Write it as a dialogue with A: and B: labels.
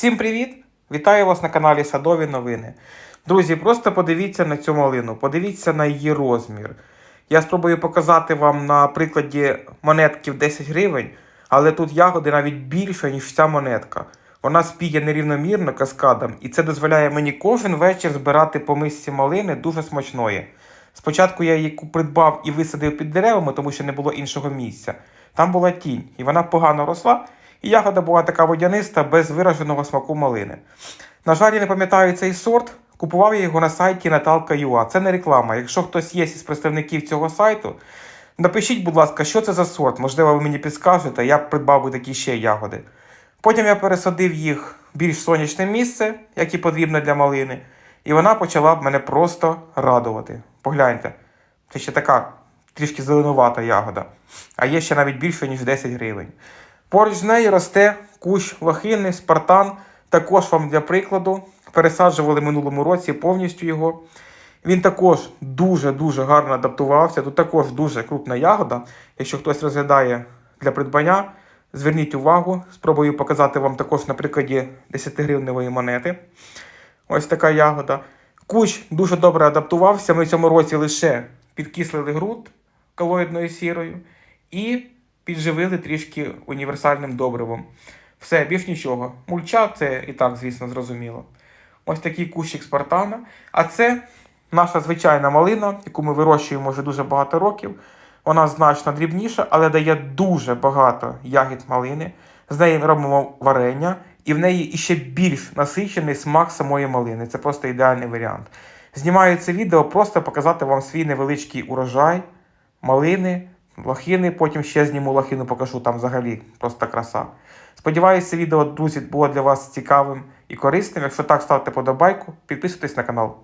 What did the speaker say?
A: Всім привіт! Вітаю вас на каналі Садові Новини. Друзі, просто подивіться на цю малину, подивіться на її розмір. Я спробую показати вам на прикладі монетки в 10 гривень, але тут ягоди навіть більше, ніж ця монетка. Вона спіє нерівномірно каскадом, і це дозволяє мені кожен вечір збирати по мисці малини дуже смачної. Спочатку я її придбав і висадив під деревами, тому що не було іншого місця. Там була тінь, і вона погано росла, і ягода була така водяниста, без вираженого смаку малини. На жаль, я не пам'ятаю цей сорт. Купував я його на сайті Наталка.ua. Це не реклама. Якщо хтось є із представників цього сайту, напишіть, будь ласка, що це за сорт. Можливо, ви мені підскажете, я придбав би такі ще ягоди. Потім я пересадив їх в більш сонячне місце, як і потрібно для малини, і вона почала б мене просто радувати. Погляньте, це ще така трішки зеленувата ягода, а є ще навіть більше, ніж 10 гривень. Поруч з нею росте кущ лохини, спартан. Також вам для прикладу пересаджували минулому році повністю його. Він також дуже-дуже гарно адаптувався. Тут також дуже крупна ягода. Якщо хтось розглядає для придбання, зверніть увагу. Спробую показати вам також на прикладі 10-гривневої монети. Ось така ягода. Кущ дуже добре адаптувався. Ми в цьому році лише підкислили ґрунт колоїдною сірою і підживили трішки універсальним добривом. Все, більш нічого. Мульча це і так, звісно, зрозуміло. Ось такий кущик спартана. А це наша звичайна малина, яку ми вирощуємо вже дуже багато років. Вона значно дрібніша, але дає дуже багато ягід малини. З неї робимо варення, і в неї іще більш насичений смак самої малини. Це просто ідеальний варіант. Знімаю це відео просто показати вам свій невеличкий урожай малини, лохини. Потім ще зніму лохину, покажу там взагалі просто краса. Сподіваюся, це відео, друзі, було для вас цікавим і корисним. Якщо так, ставте подобайку, підписуйтесь на канал.